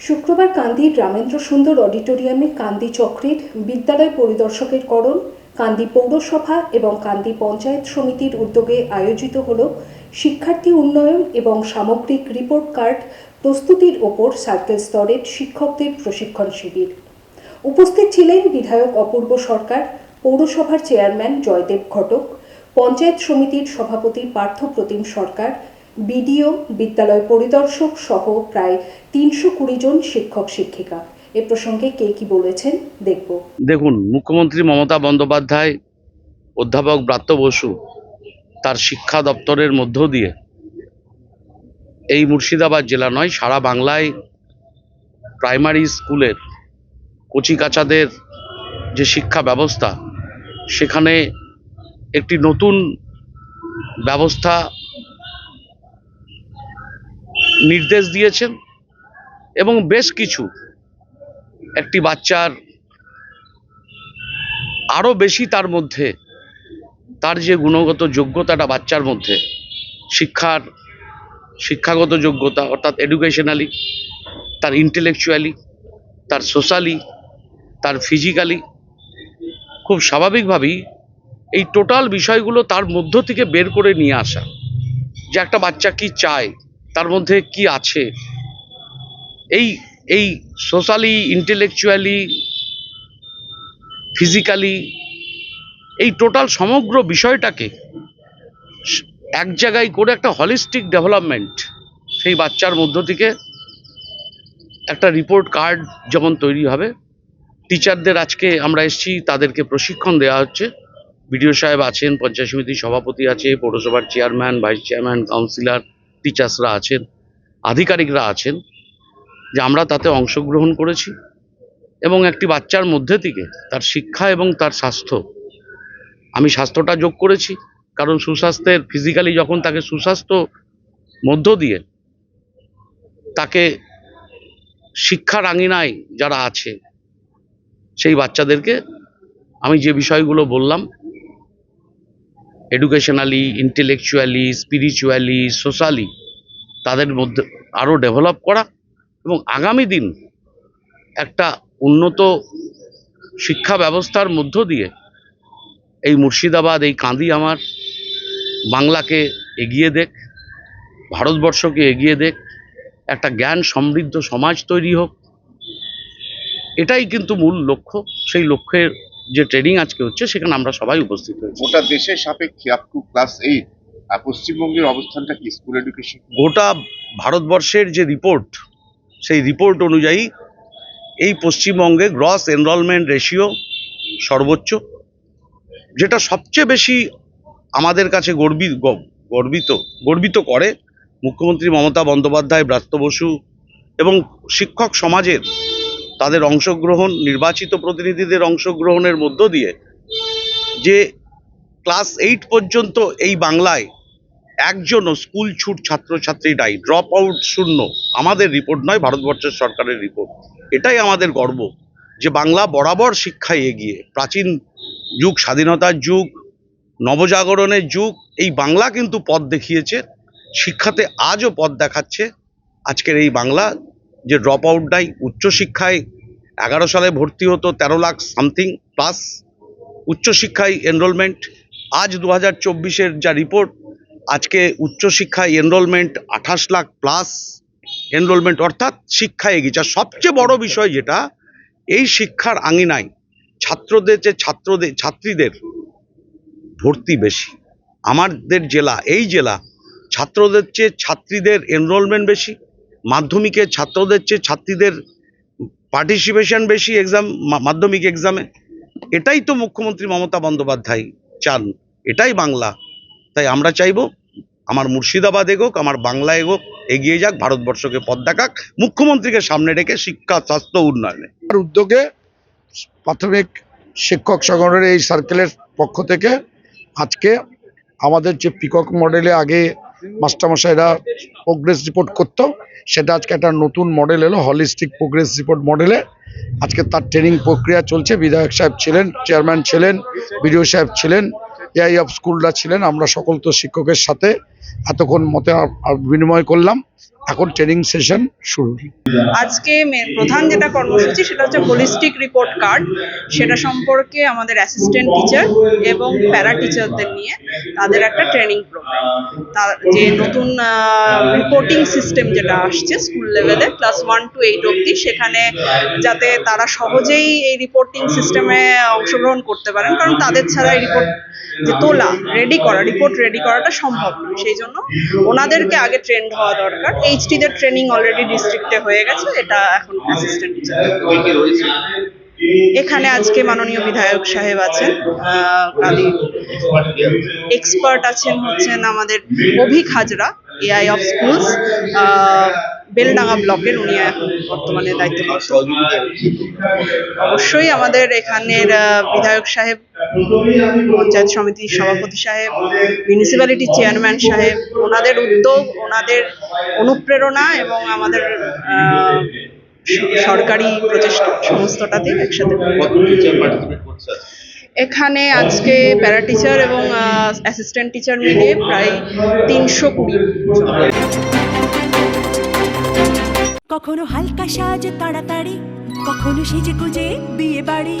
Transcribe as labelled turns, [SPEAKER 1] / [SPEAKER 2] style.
[SPEAKER 1] শুক্রবার কান্দির রামেন্দ্র সুন্দর অডিটোরিয়ামে কান্দি চক্রের বিদ্যালয় পরিদর্শকের করণ, কান্দি পৌরসভা এবং কান্দি পঞ্চায়েত সমিতির উদ্যোগে আয়োজিত হল শিক্ষার্থী উন্নয়ন এবং সামগ্রিক রিপোর্ট কার্ড প্রস্তুতির ওপর সার্কেল স্তরের শিক্ষকদের প্রশিক্ষণ শিবির। উপস্থিত ছিলেন বিধায়ক অপূর্ব সরকার, পৌরসভার চেয়ারম্যান জয়দেব ঘটক, পঞ্চায়েত সমিতির সভাপতি পার্থ প্রতিম সরকার বিডিও, বিদ্যালয় পরিদর্শক সহ প্রায় তিনশো কুড়ি জন শিক্ষক, শিক্ষিকা। এ প্রসঙ্গে কে কি বলেছেন দেখব।
[SPEAKER 2] দেখুন, মুখ্যমন্ত্রী মমতা বন্দ্যোপাধ্যায়, অধ্যাপক ব্রাত্য বসু, তার শিক্ষা দপ্তরের মধ্য দিয়ে এই মুর্শিদাবাদ জেলা নয়, সারা বাংলায় প্রাইমারি স্কুলের কচিকাচাদের যে শিক্ষা ব্যবস্থা, সেখানে একটি নতুন ব্যবস্থা নির্দেশ দিয়েছেন এবং বেশ কিছু, একটি বাচ্চার আরও বেশি তার মধ্যে, তার যে গুণগত যোগ্যতাটা বাচ্চার মধ্যে, শিক্ষার, শিক্ষাগত যোগ্যতা, অর্থাৎ এডুকেশনালি তার ইন্টেলেকচুয়ালি তার সোশ্যালি তার ফিজিক্যালি খুব স্বাভাবিকভাবেই এই টোটাল বিষয়গুলো তার মধ্য থেকে বের করে নিয়ে আসা, যে একটা বাচ্চা কি চায় তার মধ্যে কি আছে? এই এই সোশ্যালি ইন্টেলেকচুয়ালি ফিজিক্যালি এই টোটাল সমগ্র বিষয়টাকে এক জায়গায় করে একটা হলিস্টিক ডেভেলপমেন্ট সেই বাচ্চার মধ্য থেকে একটা রিপোর্ট কার্ড যেমন তৈরি হবে টিচারদের আজকে আমরা এসেছি, তাদেরকে প্রশিক্ষণ দেওয়া হচ্ছে। বিডিও সাহেব আছেন, পঞ্চায়েত সমিতির সভাপতি আছে, পৌরসভার চেয়ারম্যান ভাইস চেয়ারম্যান কাউন্সিলর টিচার্সরা আছেন, আধিকারিকরা আছেন, যে আমরা তাতে অংশগ্রহণ করেছি এবং একটি বাচ্চার মধ্যে থেকে তার শিক্ষা এবং তার স্বাস্থ্য, আমি স্বাস্থ্যটা যোগ করেছি। কারণ সুস্বাস্থ্যের ফিজিক্যালি যখন তাকে সুস্বাস্থ্য মধ্য দিয়ে তাকে শিক্ষার আঙিনায় যারা আছে, সেই বাচ্চাদেরকে আমি যে বিষয়গুলো বললাম এডুকেশনালি ইন্টেলেকচুয়ালি স্পিরিচুয়ালি সোশ্যালি তাদের মধ্যে আরও ডেভেলপ করা এবং আগামী দিন একটা উন্নত শিক্ষা ব্যবস্থার মধ্য দিয়ে এই মুর্শিদাবাদ, এই কাঁদি আমার বাংলাকে এগিয়ে দেখ, ভারতবর্ষকে এগিয়ে দেখ, একটা জ্ঞান সমৃদ্ধ সমাজ তৈরি হোক। এটাই কিন্তু মূল লক্ষ্য। সেই লক্ষ্যের যে ট্রেনিং আজকে হচ্ছে সেখানে আমরা সবাই উপস্থিত হয়েছি।
[SPEAKER 3] গোটা দেশের সাপেক্ষে আপ টু ক্লাস এইট পশ্চিমবঙ্গের অবস্থানটা কি? স্কুল এডুকেশন
[SPEAKER 2] গোটা ভারতবর্ষের যে রিপোর্ট সেই রিপোর্ট অনুযায়ী এই পশ্চিমবঙ্গে গ্রস এনরোলমেন্ট রেশিও সর্বোচ্চ যেটা সবচেয়ে বেশি আমাদের কাছে গর্বিত গর্বিত গর্বিত করে মুখ্যমন্ত্রী মমতা বন্দ্যোপাধ্যায় ব্রাত্য বসু এবং শিক্ষক সমাজের তাদের অংশগ্রহণ, নির্বাচিত প্রতিনিধিদের অংশগ্রহণের মধ্য দিয়ে যে ক্লাস এইট পর্যন্ত এই বাংলায় একজনও স্কুল ছুট ছাত্রছাত্রী নাই ড্রপ আউট শূন্য, আমাদের রিপোর্ট নয়, ভারতবর্ষের সরকারের রিপোর্ট এটাই আমাদের গর্ব যে বাংলা বরাবর শিক্ষায় এগিয়ে, প্রাচীন যুগ, স্বাধীনতার যুগ, নবজাগরণের যুগ, এই বাংলা কিন্তু পথ দেখিয়েছে, শিক্ষাতে আজও পথ দেখাচ্ছে, আজকের এই বাংলা যে ড্রপ আউট নাই উচ্চশিক্ষায় এগারো সালে ভর্তি হতো তেরো লাখ সামথিং প্লাস উচ্চশিক্ষায় এনরোলমেন্ট আজ দু হাজার চব্বিশের যা রিপোর্ট আজকে উচ্চশিক্ষায় এনরোলমেন্ট আঠাশ লাখ প্লাস এনরোলমেন্ট অর্থাৎ শিক্ষা আর সবচেয়ে বড় বিষয় যেটা, এই শিক্ষার আঙিনায় ছাত্রদের যে ছাত্রদের, ছাত্রীদের ভর্তি বেশি। আমাদের জেলা, এই জেলা ছাত্রদের চেয়ে ছাত্রীদের এনরোলমেন্ট বেশি। মাধ্যমিকে ছাত্রদের চেয়ে ছাত্রীদের পার্টিসিপেশন বেশি এক্সাম মাধ্যমিক এক্সামে এটাই তো মুখ্যমন্ত্রী মমতা বন্দ্যোপাধ্যায় চান। এটাই বাংলা। তাই আমরা চাইব আমার মুর্শিদাবাদ এগোক আমার বাংলা এগোক এগিয়ে যাক, ভারতবর্ষকে পথ দেখাক, মুখ্যমন্ত্রীকে সামনে রেখে শিক্ষা, স্বাস্থ্য উন্নয়নে।
[SPEAKER 4] উদ্যোগে প্রাথমিক শিক্ষক সংগঠনের এই সার্কেলের পক্ষ থেকে আজকে আমাদের যে পিকক মডেলে আগে মাস্টারমশাইরা প্রোগ্রেস রিপোর্ট করতো। সেটা আজকে একটা নতুন মডেল এলো হলিস্টিক প্রোগ্রেস রিপোর্ট মডেলে আজকে তার ট্রেনিং প্রক্রিয়া চলছে। বিধায়ক সাহেব ছিলেন চেয়ারম্যান ছিলেন বিডিও সাহেব ছিলেন এআই অফ স্কুলরা ছিলেন। আমরা সকল তো শিক্ষকের সাথে এতক্ষণ মতে বিনিময় করলাম। এখন ট্রেনিং সেশন শুরু।
[SPEAKER 5] আজকে প্রধান যেটা কর্মসূচি সেটা হচ্ছে হোলিস্টিক রিপোর্ট কার্ড সেটা সম্পর্কে আমাদের অ্যাসিস্ট্যান্ট টিচার এবং প্যারা টিচারদের নিয়ে তাদের একটা ট্রেনিং প্রোগ্রাম তার যে নতুন রিপোর্টিং সিস্টেম যেটা আসছে স্কুল লেভেলে ক্লাস ওয়ান টু এইট অবধি, সেখানে যাতে তারা সহজেই এই রিপোর্টিং সিস্টেমে অংশগ্রহণ করতে পারেন। কারণ তাদের ছাড়া এই রিপোর্ট যে তোলা রেডি করা রিপোর্ট রেডি করাটা সম্ভব নয়। সেই জন্য ওনাদেরকে আগে ট্রেন্ড হওয়া দরকার। এইচটিদের ট্রেনিং অলরেডি ডিস্ট্রিক্টে হয়ে গেছে এটা এখন অ্যাসিস্ট্যান্ট এখানে আজকে মাননীয় বিধায়ক সাহেব আছেন আহ, এক্সপার্ট আছেন হচ্ছেন আমাদের Abhik Hazra AI of schools Beldanga ব্লকের উনি এখন বর্তমানে দায়িত্ব অবশ্যই আমাদের এখানের বিধায়ক সাহেব পঞ্চায়েত সমিতির সভাপতি সাহেব মিউনিসিপ্যালিটি চেয়ারম্যান সাহেব ওনাদের উদ্যোগ ওনাদের অনুপ্রেরণা এবং আমাদের সরকারি প্রচেষ্টা সমস্তটাতে একসাথে এখানে আজকে প্যারা টিচার এবং অ্যাসিস্ট্যান্ট টিচার মিলিয়ে প্রায় তিনশো কুড়ি
[SPEAKER 6] কখনো হালকা সাজ তাড়াতাড়ি কখনো সেজে গুজে বিয়ে বাড়ি।